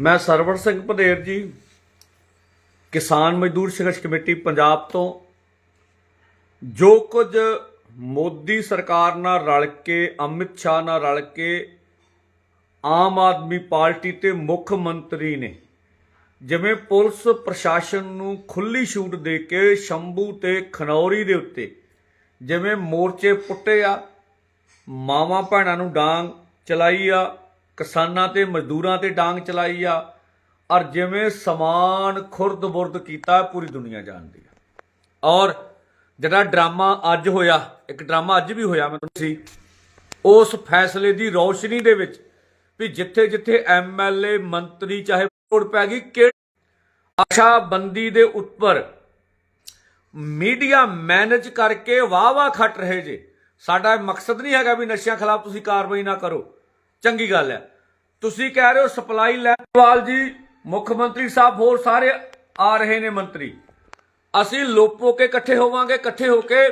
ਮੈਂ ਸਰਵਰ ਸਿੰਘ ਭਦੇਰ ਜੀ, ਕਿਸਾਨ ਮਜ਼ਦੂਰ ਸੰਘਰਸ਼ ਕਮੇਟੀ ਪੰਜਾਬ ਤੋਂ। ਜੋ ਕੁਝ ਮੋਦੀ ਸਰਕਾਰ ਨਾਲ ਰਲ ਕੇ, ਅਮਿਤ ਸ਼ਾਹ ਨਾਲ ਰਲ ਕੇ ਆਮ ਆਦਮੀ ਪਾਰਟੀ ਤੇ ਮੁੱਖ ਮੰਤਰੀ ਨੇ, ਜਿਵੇਂ ਪੁਲਿਸ ਪ੍ਰਸ਼ਾਸਨ ਨੂੰ ਖੁੱਲੀ ਛੂਟ ਦੇ ਕੇ ਸ਼ੰਭੂ ਤੇ ਖਨੌਰੀ ਦੇ ਉੱਤੇ, ਜਿਵੇਂ ਮੋਰਚੇ ਪੁੱਟੇ ਆ, ਮਾਵਾਂ ਭੈਣਾਂ ਨੂੰ ਡਾਂਗ ਚਲਾਈ ਆ ਕਿਸਾਨਾਂ ਤੇ ਮਜ਼ਦੂਰਾਂ ਤੇ ਡਾਂਗ ਚਲਾਈ ਆ, ਔਰ ਜਿਵੇਂ ਸਮਾਨ ਖੁਰਦ-ਬੁਰਦ ਕੀਤਾ, ਪੂਰੀ ਦੁਨੀਆ ਜਾਣਦੀ ਆ। ਔਰ ਜਿਹੜਾ ਡਰਾਮਾ ਅੱਜ ਹੋਇਆ, ਇੱਕ ਡਰਾਮਾ ਅੱਜ ਵੀ ਹੋਇਆ ਮੈਨੂੰ ਸੀ, ਉਸ ਫੈਸਲੇ ਦੀ ਰੌਸ਼ਨੀ ਦੇ ਵਿੱਚ ਵੀ ਜਿੱਥੇ ਜਿੱਥੇ ਐਮਐਲਏ ਮੰਤਰੀ ਚਾਹੇ ਵੋਟ ਪੈ ਗਈ ਕਿ ਆਸ਼ਾ ਬੰਦੀ ਦੇ ਉੱਪਰ ਮੀਡੀਆ ਮੈਨੇਜ ਕਰਕੇ ਵਾਹ-ਵਾਹ ਖੱਟ ਰਹੇ ਜੇ। ਸਾਡਾ ਮਕਸਦ ਨਹੀਂ ਹੈਗਾ ਵੀ ਨਸ਼ਿਆਂ ਖਿਲਾਫ ਤੁਸੀਂ ਕਾਰਵਾਈ ਨਾ ਕਰੋ। ਚੰਗੀ ਗੱਲ ਹੈ। ਤੁਸੀਂ ਕਹਿ ਰਹੇ ਹੋ ਸਪਲਾਈ ਲੈਵਾਲ ਜੀ, ਮੁੱਖ ਮੰਤਰੀ ਸਾਹਿਬ ਹੋਰ ਸਾਰੇ ਆ ਰਹੇ ਨੇ ਮੰਤਰੀ। ਅਸੀਂ ਲੋਪੋ ਕੇ ਇਕੱਠੇ ਹੋਵਾਂਗੇ, ਇਕੱਠੇ ਹੋ ਕੇ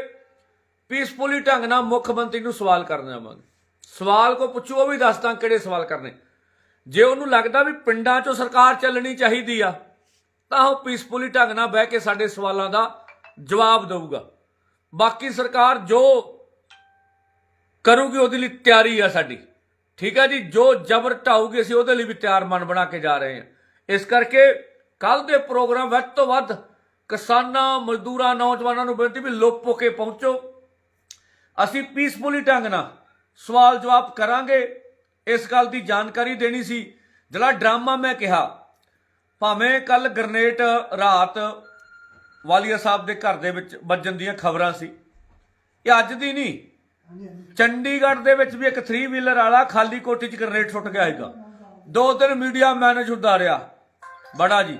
ਪੀਸਫੁਲੀ ਢੰਗ ਨਾਲ ਮੁੱਖ ਮੰਤਰੀ ਨੂੰ ਸਵਾਲ ਕਰਨ ਜਾਵਾਂਗੇ। ਸਵਾਲ ਕੋ ਪੁੱਛੋ, ਉਹ ਵੀ ਦੱਸਦਾ ਕਿਹੜੇ ਸਵਾਲ ਕਰਨੇ। ਜੇ ਉਹਨੂੰ ਲੱਗਦਾ ਵੀ ਪਿੰਡਾਂ 'ਚੋਂ ਸਰਕਾਰ ਚੱਲਣੀ ਚਾਹੀਦੀ ਆ, ਤਾਂ ਉਹ ਪੀਸਫੁਲੀ ਢੰਗ ਨਾਲ ਬਹਿ ਕੇ ਸਾਡੇ ਸਵਾਲਾਂ ਦਾ ਜਵਾਬ ਦੇਊਗਾ। ਬਾਕੀ ਸਰਕਾਰ ਜੋ ਕਰੂਗੀ, ਉਹਦੇ ਲਈ ਤਿਆਰੀ ਆ ਸਾਡੀ। ਠੀਕ ਹੈ ਜੀ, ਜੋ ਜ਼ਬਰ ਢਾਊਗੀ ਅਸੀਂ ਉਹਦੇ ਲਈ ਵੀ ਤਿਆਰ ਮਨ ਬਣਾ ਕੇ ਜਾ ਰਹੇ ਹਾਂ। ਇਸ ਕਰਕੇ ਕੱਲ ਦੇ ਪ੍ਰੋਗਰਾਮ ਵੱਧ ਤੋਂ ਵੱਧ ਕਿਸਾਨਾਂ, ਮਜ਼ਦੂਰਾਂ, ਨੌਜਵਾਨਾਂ ਨੂੰ ਬੇਨਤੀ ਵੀ ਲੁੱਪ ਹੋ ਕੇ ਪਹੁੰਚੋ। ਅਸੀਂ ਪੀਸਫੁਲੀ ਢੰਗ ਨਾਲ ਸਵਾਲ ਜਵਾਬ ਕਰਾਂਗੇ। ਇਸ ਗੱਲ ਦੀ ਜਾਣਕਾਰੀ ਦੇਣੀ ਸੀ। ਜਿਹੜਾ ਡਰਾਮਾ ਮੈਂ ਕਿਹਾ, ਭਾਵੇਂ ਕੱਲ ਗ੍ਰਨੇਟ ਰਾਤ ਵਾਲੀਆ ਸਾਹਿਬ ਦੇ ਘਰ ਦੇ ਵਿੱਚ ਵੱਜਣ ਦੀਆਂ ਖਬਰਾਂ ਸੀ, ਇਹ ਅੱਜ ਦੀ ਨਹੀਂ ਚੰਡੀਗੜ੍ਹ ਦੇ ਵਿੱਚ ਵੀ ਇੱਕ 3 ਵੀਲਰ ਵਾਲਾ ਖਾਲੀ ਕੋਠੀ 'ਚ ਗ੍ਰਨੇਡ ਸੁੱਟ ਗਿਆ ਹੈਗਾ ਦੋ ਦਿਨ ਮੀਡੀਆ ਮੈਨੇਜ ਉਤਾਰਿਆ ਬੜਾ ਜੀ।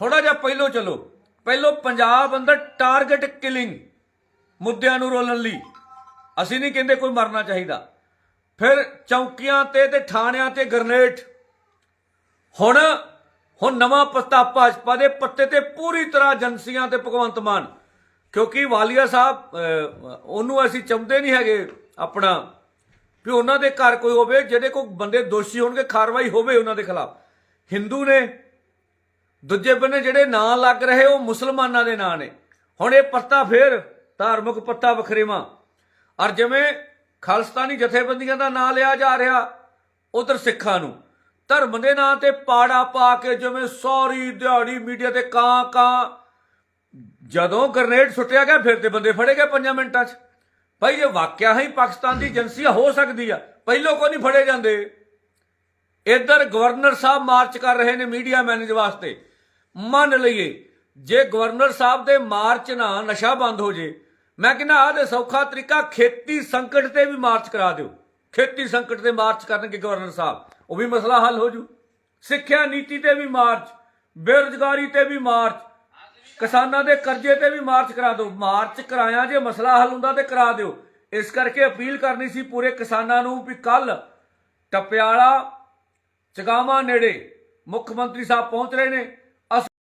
ਥੋੜਾ ਜਿਹਾ ਪਹਿਲੋਂ ਚਲੋ। ਪਹਿਲੋਂ ਪੰਜਾਬ ਅੰਦਰ ਟਾਰਗੇਟ ਕਿਲਿੰਗ ਮੁੱਦਿਆਂ ਨੂੰ ਰੋਲਣ ਲਈ। ਅਸੀਂ ਨਹੀਂ ਕਹਿੰਦੇ ਕੋਈ ਮਰਨਾ ਚਾਹੀਦਾ। ਫਿਰ ਚੌਕੀਆਂ ਤੇ ਤੇ ਥਾਣਿਆਂ ਤੇ ਗ੍ਰਨੇਡ ਹੁਣ ਹੁਣ ਨਵਾਂ ਪੱਤਾ ਭਾਜਪਾ ਦੇ ਪੱਤੇ ਤੇ ਪੂਰੀ ਤਰ੍ਹਾਂ ਏਜੰਸੀਆਂ ਤੇ ਭਗਵੰਤ ਮਾਨ। ਕਿਉਂਕਿ ਵਾਲੀਆ ਸਾਹਿਬ ਉਹਨੂੰ ਅਸੀਂ ਚਾਹੁੰਦੇ ਨਹੀਂ ਹੈਗੇ ਆਪਣਾ ਵੀ ਉਹਨਾਂ ਦੇ ਘਰ ਕੋਈ ਹੋਵੇ, ਜਿਹੜੇ ਕੋਈ ਬੰਦੇ ਦੋਸ਼ੀ ਹੋਣਗੇ, ਕਾਰਵਾਈ ਹੋਵੇ ਉਹਨਾਂ ਦੇ ਖਿਲਾਫ। ਹਿੰਦੂ ਨੇ, ਦੂਜੇ ਬੰਨੇ ਜਿਹੜੇ ਨਾਂ ਲੱਗ ਰਹੇ, ਉਹ ਮੁਸਲਮਾਨਾਂ ਦੇ ਨਾਂ ਨੇ। ਹੁਣ ਇਹ ਪੱਤਾ ਫੇਰ ਧਾਰਮਿਕ ਪੱਤਾ ਵਖਰੇਵਾ। ਔਰ ਜਿਵੇਂ ਖਾਲਸਤਾਨੀ ਜਥੇਬੰਦੀਆਂ ਦਾ ਨਾਂ ਲਿਆ ਜਾ ਰਿਹਾ, ਉਧਰ ਸਿੱਖਾਂ ਨੂੰ। ਧਰਮ ਦੇ ਨਾਂ ਤੇ ਪਾੜਾ ਪਾ ਕੇ ਜਿਵੇਂ ਸੌਰੀ ਦਿਹਾੜੀ ਮੀਡੀਆ ਤੇ ਕਾਂ ਕਾਂ ਜਦੋਂ ਗ੍ਰਨੇਡ ਸੁੱਟਿਆ ਗਿਆ, ਫਿਰ ਤੇ ਬੰਦੇ ਫੜੇ ਗਏ 5 ਮਿੰਟਾਂ 'ਚ। ਭਾਈ ਇਹ ਵਾਕਿਆ ਹੀ ਪਾਕਿਸਤਾਨ ਦੀ ਏਜੰਸੀ ਹੋ ਸਕਦੀ ਆ। ਪਹਿਲੋਂ ਕੋ ਨਹੀਂ ਫੜੇ ਜਾਂਦੇ। ਇੱਧਰ ਗਵਰਨਰ ਸਾਹਿਬ ਮਾਰਚ ਕਰ ਰਹੇ ਨੇ ਮੀਡੀਆ ਮੈਨੇਜ ਵਾਸਤੇ। ਮੰਨ ਲਈਏ, ਜੇ ਗਵਰਨਰ ਸਾਹਿਬ ਦੇ ਮਾਰਚ ਨਾਲ ਨਸ਼ਾ ਬੰਦ ਹੋ ਜੇ, ਮੈਂ ਕਹਿੰਦਾ ਆਹ ਦੇ ਸੌਖਾ ਤਰੀਕਾ, ਖੇਤੀ ਸੰਕਟ ਤੇ ਵੀ ਮਾਰਚ ਕਰਾ ਦਿਓ। ਖੇਤੀ ਸੰਕਟ ਤੇ ਮਾਰਚ ਕਰਨਗੇ ਗਵਰਨਰ ਸਾਹਿਬ। ਉਹ ਵੀ ਮਸਲਾ ਹੱਲ ਹੋ ਜੂ। ਸਿੱਖਿਆ ਨੀਤੀ ਤੇ ਵੀ ਮਾਰਚ, ਬੇਰੁਜ਼ਗਾਰੀ ਤੇ ਵੀ ਮਾਰਚ। ਕਿਸਾਨਾਂ ਦੇ ਕਰਜ਼ੇ ਤੇ ਵੀ ਮਾਰਚ ਕਰਾ ਦਿਓ। ਮਾਰਚ ਕਰਾਇਆ ਜੇ ਮਸਲਾ ਹੱਲ ਹੁੰਦਾ ਤੇ ਕਰਾ ਦਿਓ। ਇਸ ਕਰਕੇ ਅਪੀਲ ਕਰਨੀ ਸੀ ਪੂਰੇ ਕਿਸਾਨਾਂ ਨੂੰ ਵੀ ਕੱਲ ਟਪਿਆਲਾ, ਚਗਾਵਾ ਨੇੜੇ ਮੁੱਖ ਮੰਤਰੀ ਸਾਹਿਬ ਪਹੁੰਚ ਰਹੇ ਨੇ।